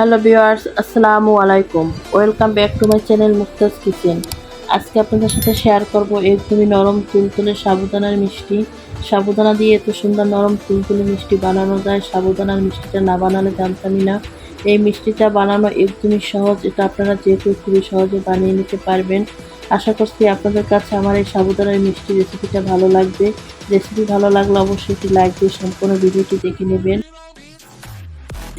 Hello viewers, আসসালামু আলাইকুম। Welcome back to my channel Muktaz kitchen. আজকে আপনাদের সাথে শেয়ার করব একদমই নরম তুলতুলে সাবুদানার মিষ্টি। সাবুদানা দিয়ে এত সুন্দর নরম তুলতুলে মিষ্টি বানানো যায়, সাবুদানার মিষ্টিটা না বানালে জানতামই না। এই মিষ্টিটা বানানো একদমই সহজ, এটা আপনারা যে কেউ খুবই সহজে বানিয়ে নিতে পারবেন। আশা করছি আপনাদের কাছে আমার এই সাবুদানার মিষ্টি রেসিপিটা ভালো লাগবে। রেসিপি ভালো লাগলে অবশ্যই একটি লাইক দিয়ে সম্পূর্ণ ভিডিওটি দেখে নেবেন।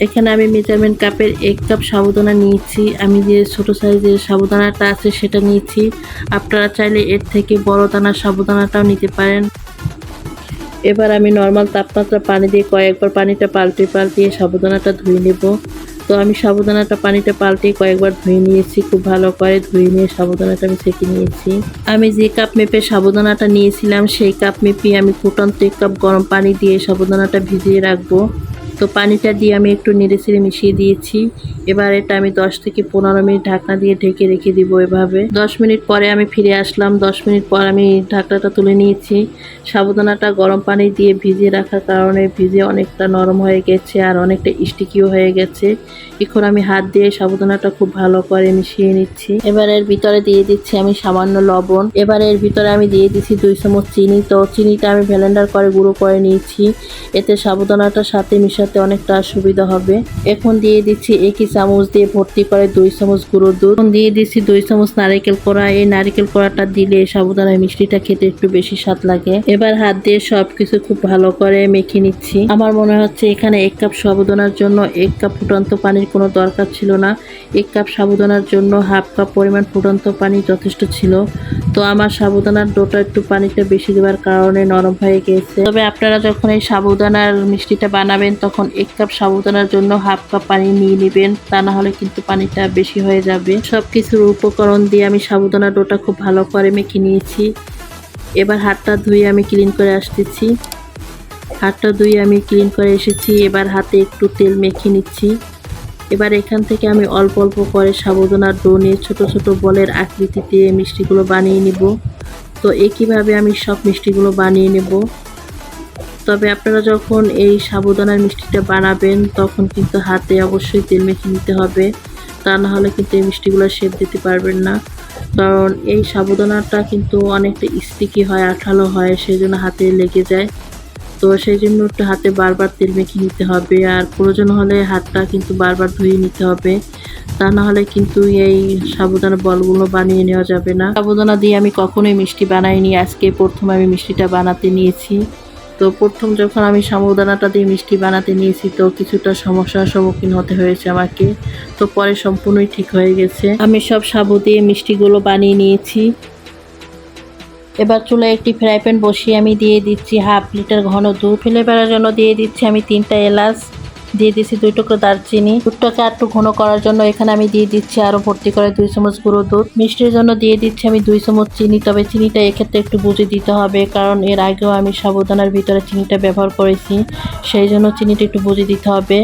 এখানে আমি মেজারমেন্ট কাপের এক কাপ সাবুদানা নিয়েছি। আমি যে ছোট সাইজের সাবুদানাটা আছে সেটা নিয়েছি। আপনারা চাইলে এর থেকে বড় দানার সাবুদানাটাও নিতে পারেন। এবার আমি নর্মাল তাপমাত্রা পানি দিয়ে কয়েকবার পানিটা পাল্টে পাল্টিয়ে সাবুদানাটা ধুয়ে নেব। তো আমি সাবুদানাটা পানিটা পাল্টে কয়েকবার ধুয়ে নিয়েছি, খুব ভালো করে ধুয়ে নিয়ে সাবুদানাটা আমি সেঁকে নিয়েছি। আমি যে কাপ মেপে সাবুদানাটা নিয়েছিলাম, সেই কাপ মেপে আমি ফুটন্ত এক কাপ গরম পানি দিয়ে সাবুদানাটা ভিজিয়ে রাখব। তো পানিটা দিয়ে আমি একটু নেড়ে চেড়ে মিশিয়ে দিয়েছি। এবার এটা আমি দশ থেকে পনেরো মিনিট ঢাকনা দিয়ে ঢেকে রেখে দিব এভাবে। দশ মিনিট পরে আমি ফিরে আসলাম। দশ মিনিট পর আমি ঢাকনাটা তুলে নিয়েছি। সাবুদানাটা গরম পানি দিয়ে ভিজিয়ে রাখার কারণে ভিজে অনেকটা নরম হয়ে গেছে আর অনেকটা স্টিকিও হয়ে গেছে। এখন আমি হাত দিয়ে সাবুদানাটা খুব ভালো করে মিশিয়ে নিচ্ছি। এবার এর ভিতরে দিয়ে দিচ্ছি আমি সামান্য লবণ। এবার এর ভিতরে আমি দিয়ে দিচ্ছি দুই চামচ চিনি। তো চিনিটা আমি ভ্যালেন্ডার করে গুঁড়ো করে নিয়েছি। এতে সাবুদানাটার সাথে মিশাতে অনেকটা সুবিধা হবে। এখন দিয়ে দিচ্ছি একই চামচ দিয়ে ভর্তি করে দুই চামচ গুঁড়ো দুধ। এখন দিয়ে দিচ্ছি দুই চামচ নারিকেল কোড়া। এই নারিকেল কোড়াটা দিলে সাবুদানার মিষ্টিটা খেতে একটু বেশি স্বাদ লাগে। এবার হাত দিয়ে সবকিছু খুব ভালো করে মেখে নিচ্ছি। আমার মনে হচ্ছে এখানে এক কাপ সাবুদানার জন্য এক কাপ ফুটন্ত পানির কোনো দরকার ছিল না। এক কাপ সাবুদানার জন্য হাফ কাপ পরিমাণ ফুটন্ত পানি যথেষ্ট ছিল। তো আমার সাবুদানার ডোটা একটু পানিটা বেশি দেওয়ার কারণে নরম হয়ে গেছে। তবে আপনারা যখন এই সাবুদানার মিষ্টিটা বানাবেন, তখন এক কাপ সাবুদানার জন্য হাফ কাপ পানি নিয়ে নেবেন, তা না হলে কিন্তু পানিটা বেশি হয়ে যাবে। সব কিছুর উপকরণ দিয়ে আমি সাবুদানা ডোটা খুব ভালো করে মেখে নিয়েছি। এবার হাতটা ধুয়ে আমি ক্লিন করে আসতেছি। হাতটা ধুয়ে আমি ক্লিন করে এসেছি, এবার হাতে একটু তেল মেখে নিচ্ছি। এবার এখান থেকে আমি অল্প অল্প করে সাবুদানার ডো নিয়ে ছোটো ছোটো বলের আকৃতিতে মিষ্টিগুলো বানিয়ে নিব। তো একইভাবে আমি সব মিষ্টিগুলো বানিয়ে নেব? তবে আপনারা যখন এই সাবুদানার মিষ্টিটা বানাবেন, তখন কিন্তু হাতে অবশ্যই তেল মেখে নিতে হবে। তা না হলে কিন্তু এই মিষ্টিগুলো শেপ দিতে পারবেন না। কারণ এই সাবুদানাটা কিন্তু অনেকটা স্টিকি হয়, আঠালো হয় সেই জন্য হাতে লেগে যায়। তো সেই জন্য একটু হাতে বারবার তেল মেখে নিতে হবে। আর প্রয়োজন হলে হাতটা কিন্তু বারবার ধুয়ে নিতে হবে। তা না হলে কিন্তু এই সাবুদানা বলগুলো বানিয়ে নেওয়া যাবে না। সাবুদানা দিয়ে আমি কখনোই মিষ্টি বানাইনি। আজকে প্রথম আমি মিষ্টিটা বানাতে নিয়েছি। তো প্রথম যখন আমি সামুদানাটা দিয়ে মিষ্টি বানাতে নিয়েছি, তো কিছুটা সমস্যার সম্মুখীন হতে হয়েছে আমাকে। তো পরে সম্পূর্ণই ঠিক হয়ে গেছে। আমি সব সাবু দিয়ে মিষ্টিগুলো বানিয়ে নিয়েছি। এবার চুলে একটি ফ্রাই প্যান বসিয়ে আমি দিয়ে দিচ্ছি হাফ লিটার ঘন দুধ। ফেলে বেড়ার জন্য দিয়ে দিচ্ছি আমি তিনটা এলাচ। দিয়ে দিচ্ছি দুই টুকরো দারচিনি। দুধটাকে আর একটু ঘন করার জন্য এখানে আমি দিয়ে দিচ্ছি আরও ভর্তি করে দুই চামচ গুঁড়ো দুধ। মিষ্টির জন্য দিয়ে দিচ্ছি আমি দুই চামচ চিনি, তবে চিনিটা এক্ষেত্রে একটু বুঝে দিতে হবে, কারণ এর আগেও আমি সাবুদানার ভিতরে চিনিটা ব্যবহার করেছি। সেই জন্য চিনিটা একটু বুঝে দিতে হবে।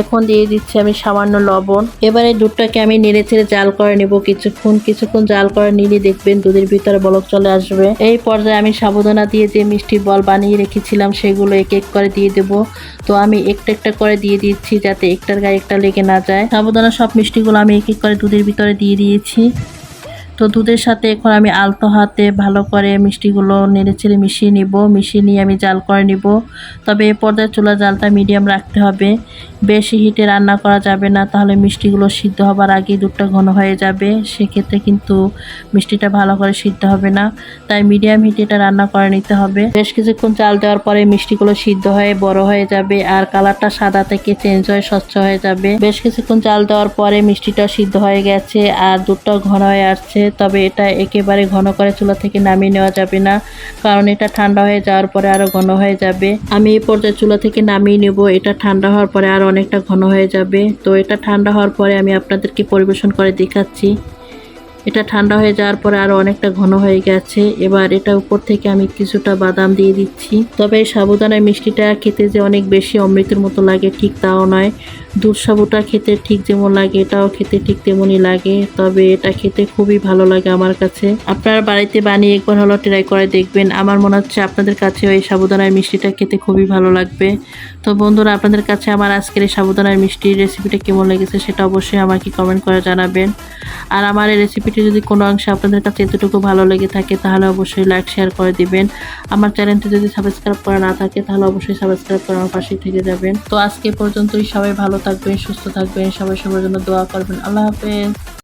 এখন দিয়ে দিচ্ছি আমি সামান্য লবণ। এবারে দুধটাকে আমি নেড়ে ছেড়ে জাল করে নেব কিছুক্ষণ। কিছুক্ষণ জাল করে নিলে দেখবেন দুধের ভিতরে বলক চলে আসবে। এই পর্যায়ে আমি সাবধানা দিয়ে যে মিষ্টি বল বানিয়ে রেখেছিলাম সেগুলো এক এক করে দিয়ে দেব। তো আমি একটা একটা করে দিয়ে দিচ্ছি যাতে একটার গায়ে একটা লেগে না যায়। সাবুদানা সব মিষ্টিগুলো আমি এক এক করে দুধের ভিতরে দিয়ে দিয়েছি। তো দুধের সাথে এখন আমি আলতো হাতে ভালো করে মিষ্টিগুলো নেড়ে ছেড়ে মিশিয়ে নিব। মিশিয়ে নিয়ে আমি জাল করে নিব। তবে এ পর্যায়ে চুলা জালটা মিডিয়াম রাখতে হবে। বেশি হিটে রান্না করা যাবে না, তাহলে মিষ্টিগুলো সিদ্ধ হবার আগেই দুধটা ঘন হয়ে যাবে। সেক্ষেত্রে কিন্তু মিষ্টিটা ভালো করে সিদ্ধ হবে না। তাই মিডিয়াম হিটে এটা রান্না করে নিতে হবে। বেশ কিছুক্ষণ চাল দেওয়ার পরে মিষ্টিগুলো সিদ্ধ হয়ে বড় হয়ে যাবে আর কালারটা সাদা থেকে চেঞ্জ হয়ে স্বচ্ছ হয়ে যাবে। বেশ কিছুক্ষণ চাল দেওয়ার পরে মিষ্টিটা সিদ্ধ হয়ে গেছে আর দুধটাও ঘন হয়ে আসছে। তবে এটা একেবারে ঘন করে চুলা থেকে নামিয়ে নেওয়া যাবে না, কারণ এটা ঠান্ডা হয়ে যাওয়ার পরে আরও ঘন হয়ে যাবে। আমি এই পর্যায়ে চুলা থেকে নামিয়ে নেব, এটা ঠান্ডা হওয়ার পরে আরও অনেকটা ঘন হয়ে যাবে। তো এটা ঠান্ডা হওয়ার পরে আমি আপনাদেরকে পরিবেশন করে দেখাচ্ছি। এটা ঠান্ডা হয়ে যাওয়ার পরে আরও অনেকটা ঘন হয়ে গেছে। এবার এটা উপর থেকে আমি কিছুটা বাদাম দিয়ে দিচ্ছি। তবে এই সাবুদানার মিষ্টিটা খেতে যে অনেক বেশি অমৃতের মতো লাগে ঠিক তাও নয়। দুধ সাবুটা খেতে ঠিক যেমন লাগে, এটাও খেতে ঠিক তেমনই লাগে। তবে এটা খেতে খুবই ভালো লাগে আমার কাছে। আপনার বাড়িতে বানিয়ে একবার হলো ট্রাই করে দেখবেন। আমার মনে হচ্ছে আপনাদের কাছেও এই সাবুদানার মিষ্টিটা খেতে খুবই ভালো লাগবে। তো বন্ধুরা, আপনাদের কাছে আমার আজকের এই সাবুদানার মিষ্টির রেসিপিটা কেমন লেগেছে সেটা অবশ্যই আমাকে কমেন্ট করে জানাবেন। আর আমার এই রেসিপিটি যদি কোনো অংশে আপনাদের কাছে এতটুকু ভালো লেগে থাকে, তাহলে অবশ্যই লাইক শেয়ার করে দিবেন। আমার চ্যানেলটি যদি সাবস্ক্রাইব করা না থাকে, তাহলে অবশ্যই সাবস্ক্রাইব করে আমার পাশেই থেকে যাবেন। তো আজকে পর্যন্তই সবাই ভালো থাকবেন, সুস্থ থাকবেন, সবাই সবার জন্য দোয়া করবেন। আল্লাহ হাফেজ।